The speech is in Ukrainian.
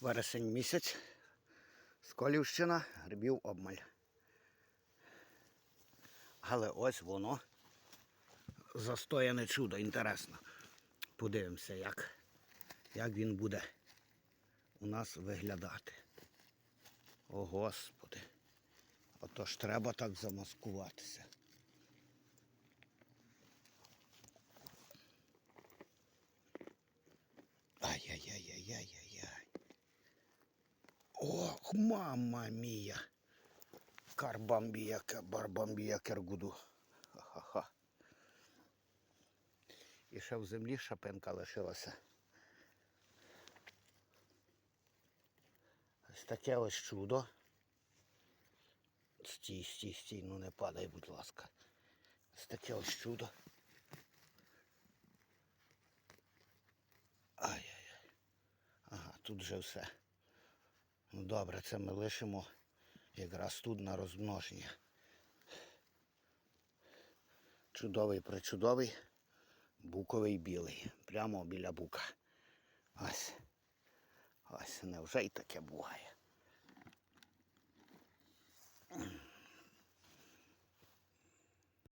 Вересень місяць. Сколівщина, грибів обмаль. Але ось воно. Застояне чудо, інтересно. Подивимося, як, як він буде у нас виглядати. О Господи. Отож треба так замаскуватися. Ох, мама мія. Карбамбія, барбамбія кергуду. Ха-ха-ха. І ще в землі шапинка лишилася. Ось таке ось чудо. Стій, стій, стій, ну не падай, будь ласка. Ось таке ось чудо. Ай-яй-яй. Ага, тут вже все. Ну добре, це ми лишимо якраз тут на розмноження. Чудовий причудовий буковий білий. Прямо біля бука. Ось. Ось, невже й таке буває.